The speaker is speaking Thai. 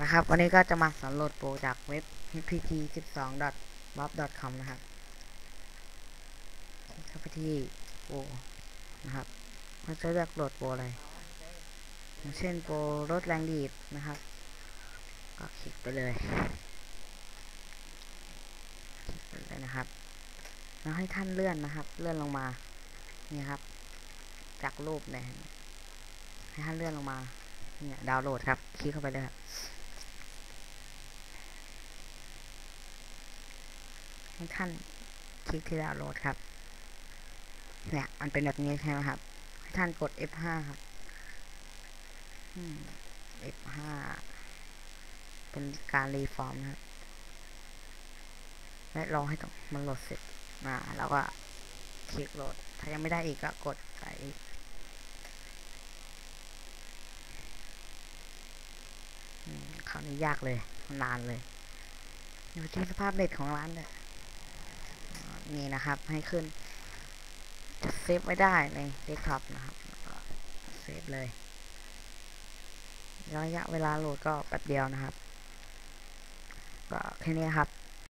นะครับ วันนี้ก็จะมาสอนโหลดโปรจากเว็บ hpt12.bob.com นะครับเข้าไปที่โปรนะครับเราจะเลือกโหลดโปรอะไรอย่างเช่นโปรลดแรงดีดนะครับ ก็คลิกไปเลยคลิกไปเลยนะครับแล้วให้ท่านเลื่อนนะครับ เลื่อนลงมานี่ครับ จากรูปเนี่ยให้ท่านเลื่อนลงมาเนี่ยดาวน์โหลดครับ คลิกเข้าไปเลยครับ ให้ท่านคลิกที่ดาวน์โหลดครับ เนี่ยมันเป็นแบบนี้ใช่ไหมครับ ให้ท่านกด F5 ครับ F5 เป็นการรีฟอร์มครับและรอให้ตรงมันโหลดเสร็จมาแล้วก็คลิกโหลด ถ้ายังไม่ได้อีกก็กดไปอีกอืมคราวนี้ยากเลยนานเลย อยู่ที่สภาพเน็ตของร้านเลย นี่นะครับ ให้ขึ้น จะเซฟไม่ได้ในเดสก์ท็อปนะครับเซฟเลย ระยะเวลาโหลดก็แป๊บเดียวนะครับ ก็แค่นี้ครับ